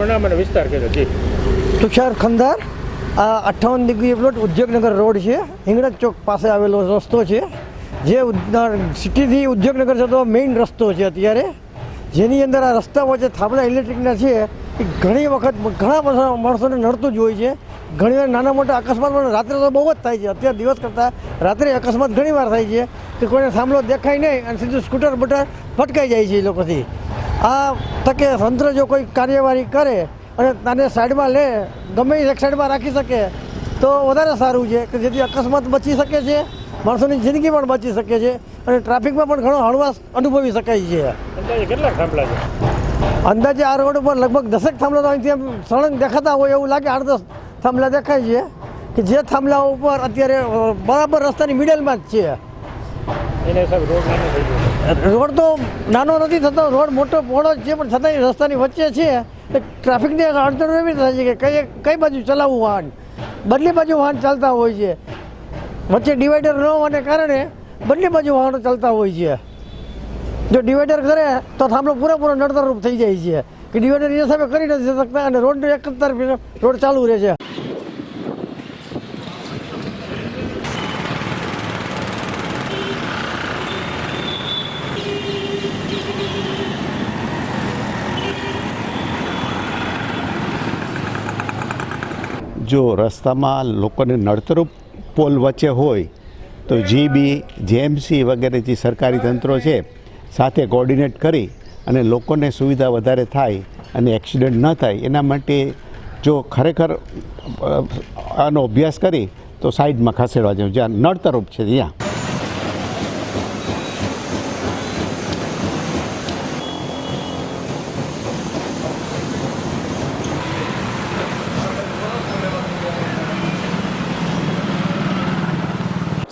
અને વિસ્તાર કર્યો જી તુષાર ખંદાર આ અઠ્ઠાવન ડિગ્રી પ્લોટ ઉદ્યોગનગર રોડ છે. હિંગળજ ચોક પાસે આવેલો રસ્તો છે. જે સિટીથી ઉદ્યોગનગર જતો મેઇન રસ્તો છે અત્યારે. જેની અંદર આ રસ્તા વચ્ચે થાંભલા ઇલેક્ટ્રિકના છે. એ ઘણી વખત ઘણા માણસોને નડતું જ હોય છે. ઘણી વાર નાના મોટા અકસ્માત પણ રાત્રે તો બહુ જ થાય છે. અત્યારે દિવસ કરતાં રાત્રે અકસ્માત ઘણી વાર થાય છે. કે કોઈને થાંભલો દેખાય નહીં અને સીધું સ્કૂટર બટર ફટકાઈ જાય છે એ લોકોથી. આ તકે તંત્ર જો કોઈ કાર્યવાહી કરે અને આને સાઈડમાં લે ગમે એક સાઈડમાં રાખી શકે તો વધારે સારું છે કે જેથી અકસ્માત બચી શકે છે માણસોની જિંદગી પણ બચી શકે છે અને ટ્રાફિકમાં પણ ઘણો હળવાશ અનુભવી શકાય છે. કેટલા થાંભલા છે? અંદાજે આ રોડ ઉપર લગભગ દસેક થાંભલા તો અહીંથી સળંગ દેખાતા હોય એવું લાગે આઠ દસ થાંભલા દેખાય છે કે જે થાંભલા ઉપર અત્યારે બરાબર રસ્તાની મિડલમાં જ છે. રોડ તો નાનો નથી થતો, રોડ મોટો પહોળો છે, પણ છતાંય રસ્તાની વચ્ચે છે. એટલે ટ્રાફિકની અડચણ એવી થાય છે કે કઈ કઈ બાજુ ચલાવવું વાહન? બંને બાજુ વાહન ચાલતા હોય છે. વચ્ચે ડિવાઈડર ન હોવાને કારણે બંને બાજુ વાહનો ચાલતા હોય છે. જો ડિવાઈડર કરે તો થાંભલો પૂરેપૂરો નડતરરૂપ થઈ જાય છે. કે ડિવાઈડર એ હિસાબે કરી નથી શકતા અને રોડ એક તરફ રોડ ચાલુ રહે છે. જો રસ્તામાં લોકોને નડતરૂપ પોલ વચ્ચે હોય, તો જીબી જેએમસી વગેરે જે સરકારી તંત્રો છે, સાથે કોર્ડિનેટ કરી અને લોકોને સુવિધા વધારે થાય અને એક્સિડન્ટ ન થાય, એના માટે જો ખરેખર આનો અભ્યાસ કરી, તો સાઈડમાં ખસેડવા જેવું, જ્યાં નડતરૂપ છે ત્યાં.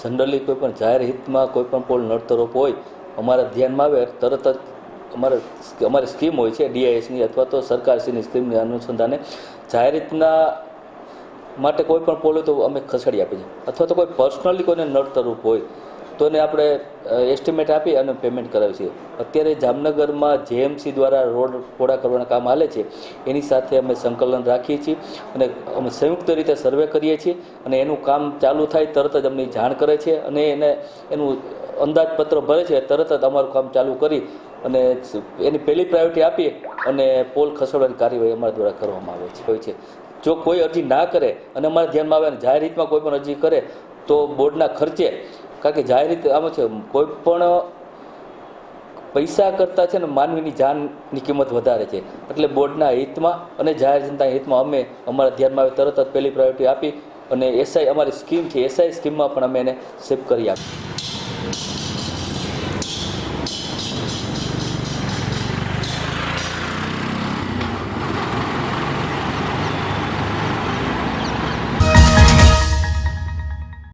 જનરલી કોઈ પણ જાહેર હિતમાં કોઈ પણ પોલ નડતરોપ હોય, અમારા ધ્યાનમાં આવે તરત જ અમારે અમારી સ્કીમ હોય છે, ડીઆઈએસની અથવા તો સરકારશ્રીની સ્કીમની અનુસંધાને જાહેર રીતના માટે કોઈ પણ પોલ હોય તો અમે ખસેડી આપીએ છીએ. અથવા તો કોઈ પર્સનલી કોઈને નડતરૂપ હોય તો એને આપણે એસ્ટિમેટ આપી અને પેમેન્ટ કરાવીએ છીએ અત્યારે જામનગરમાં જેએમસી દ્વારા રોડ પહોળા કરવાના કામ હાલે છે. એની સાથે અમે સંકલન રાખીએ છીએ અને અમે સંયુક્ત રીતે સર્વે કરીએ છીએ અને એનું કામ ચાલુ થાય તરત જ અમને જાણ કરે છે અને એને, એનું અંદાજપત્ર ભરે છે તરત જ અમારું કામ ચાલુ કરી અને એની પહેલી પ્રાયોરિટી આપીએ અને પોલ ખસેડવાની કાર્યવાહી અમારા દ્વારા કરવામાં આવે છે, હોય છે. જો કોઈ અરજી ના કરે અને અમારા ધ્યાનમાં આવે અને જાહેર રીતમાં કોઈ પણ અરજી કરે તો બોર્ડના ખર્ચે કારણ કે જાહેર રીતે આમાં છે, કોઈ પણ પૈસા કરતાં છે ને માનવીની જાનની કિંમત વધારે છે. એટલે બોર્ડના હિતમાં અને જાહેર જનતા હિતમાં અમે અમારા ધ્યાનમાં આવે, તરત જ પહેલી પ્રાયોરિટી આપી અને એસઆઈ અમારી સ્કીમ છે એસઆઈ સ્કીમમાં પણ અમે એને શિફ્ટ કરી આપી